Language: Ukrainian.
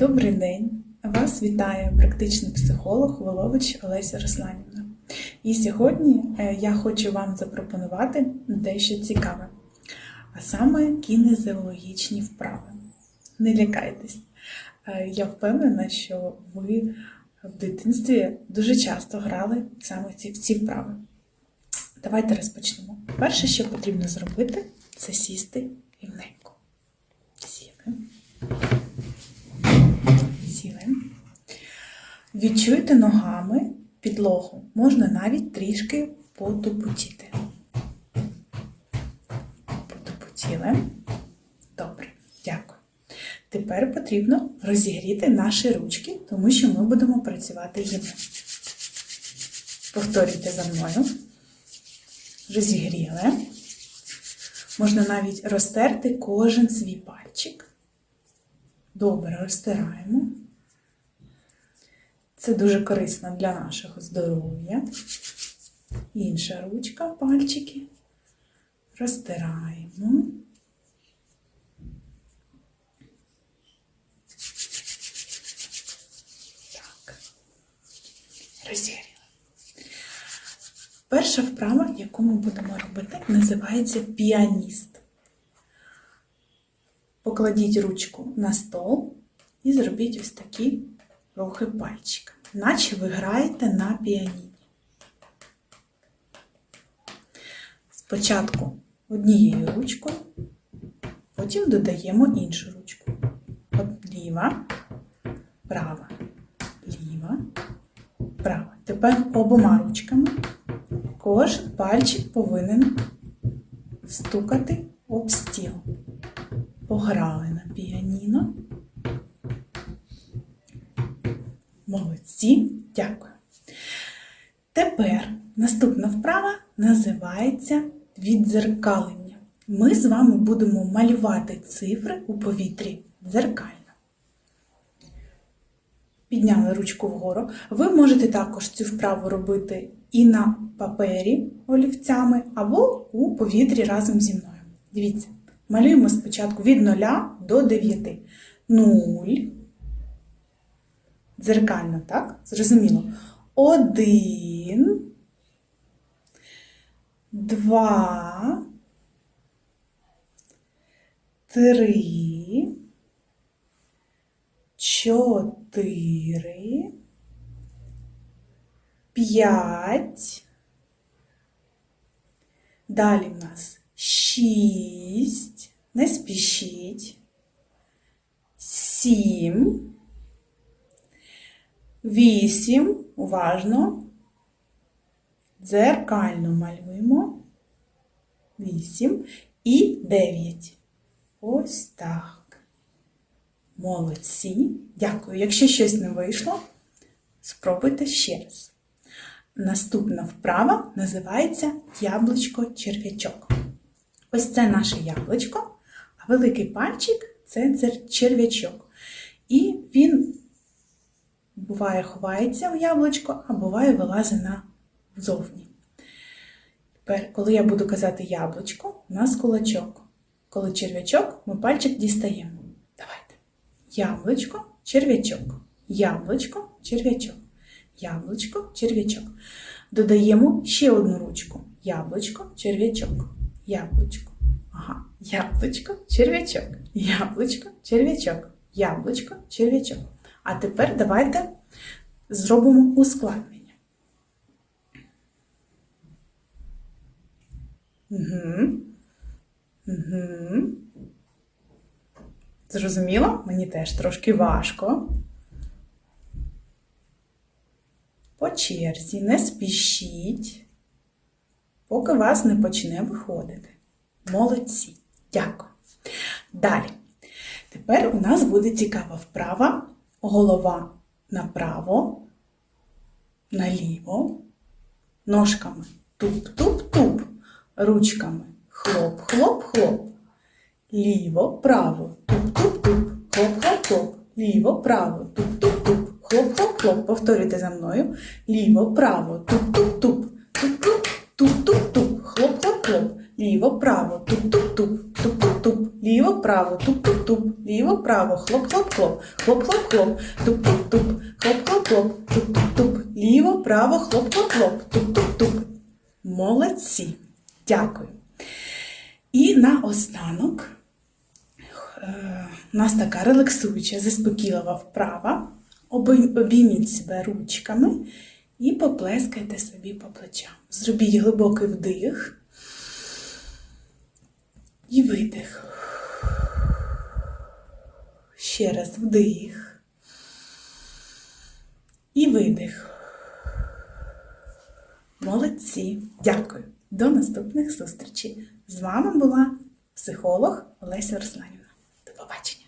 Добрий день! Вас вітає практичний психолог Волович Олеся Русланівна. І сьогодні е, я хочу вам запропонувати дещо цікаве, а саме кінезеологічні вправи. Не лякайтесь, Е, я впевнена, що ви в дитинстві дуже часто грали саме ці, в ці вправи. Давайте розпочнемо. Перше, що потрібно зробити, це сісти рівненько. Сіли. Відчуйте ногами підлогу. Можна навіть трішки потупотіти. Потупотіли. Добре, дякую. Тепер потрібно розігріти наші ручки, тому що ми будемо працювати їм. Повторюйте за мною. Розігріли. Можна навіть розтерти кожен свій пальчик. Добре, розтираємо. Це дуже корисно для нашого здоров'я. Інша ручка, пальчики. Розтираємо. Так. Розігріли. Перша вправа, яку ми будемо робити, називається піаніст. Покладіть ручку на стол і зробіть ось такі рухи пальчика, наче ви граєте на піаніні. Спочатку однією ручкою, потім додаємо іншу ручку. От ліва, права, ліва, права. Тепер обома ручками кожен пальчик повинен стукати об стіл. Пограли на піаніно. Молодці, дякую. Тепер наступна вправа називається віддзеркалення. Ми з вами будемо малювати цифри у повітрі дзеркально. Підняли ручку вгору. Ви можете також цю вправу робити і на папері олівцями, або у повітрі разом зі мною. Дивіться, малюємо спочатку від 0 до 9. 0. Дзеркально, так? Зрозуміло. Один. Два. Три. Чотири. П'ять. Далі в нас шість. Не спішіть. Сім. Вісім. Уважно. Дзеркально малюємо. Вісім. І дев'ять. Ось так. Молодці. Дякую. Якщо щось не вийшло, спробуйте ще раз. Наступна вправа називається яблучко-черв'ячок. Ось це наше яблучко, а великий пальчик це черв'ячок. І він буває ховається в яблучко, а буває вилазить назовні. Тепер, коли я буду казати яблучко, у нас кулачок. Коли черв'ячок, ми пальчик дістаємо. Давайте. Яблучко, черв'ячок. Яблучко, черв'ячок. Яблучко, черв'ячок. Додаємо ще одну ручку. Яблучко, черв'ячок. Яблучко. Ага. Яблучко, черв'ячок. Яблучко, черв'ячок. Яблучко, черв'ячок. А тепер давайте зробимо ускладнення. Угу. Угу. Зрозуміло? Мені теж трошки важко. По черзі, не спішіть, поки вас не почне виходити. Молодці. Дякую. Далі. Тепер у нас буде цікава вправа. Голова направо, наліво, ножками туп-туп-туп, ручками хлоп-хлоп-хлоп. Ліво, право, туп-туп-туп, хлоп-хлоп-хлоп. Ліво, право, туп-туп-туп, хлоп-хлоп-хлоп. Повторюйте за мною. Ліво, право, туп-туп-туп, туп-туп, туп-туп-туп, хлоп-хлоп-хлоп. Ліво, право, туп-туп-туп, туп-туп-туп. Ліво, ліво-право, туп-туп-туп, ліво-право, хлоп-хлоп-хлоп, хлоп-хлоп-хлоп, туп-туп-туп, хлоп-хлоп-хлоп, туп-туп-туп, ліво-право, хлоп-хлоп-хлоп, туп-туп-туп. Молодці! Дякую. І наостанок е, у нас така релаксуюча, заспокійлива вправа. Обійміть себе ручками і поплескайте собі по плечам. Зробіть глибокий вдих і видих. Ще раз вдих і видих. Молодці. Дякую. До наступних зустрічей. З вами була психолог Олеся Русланівна. До побачення.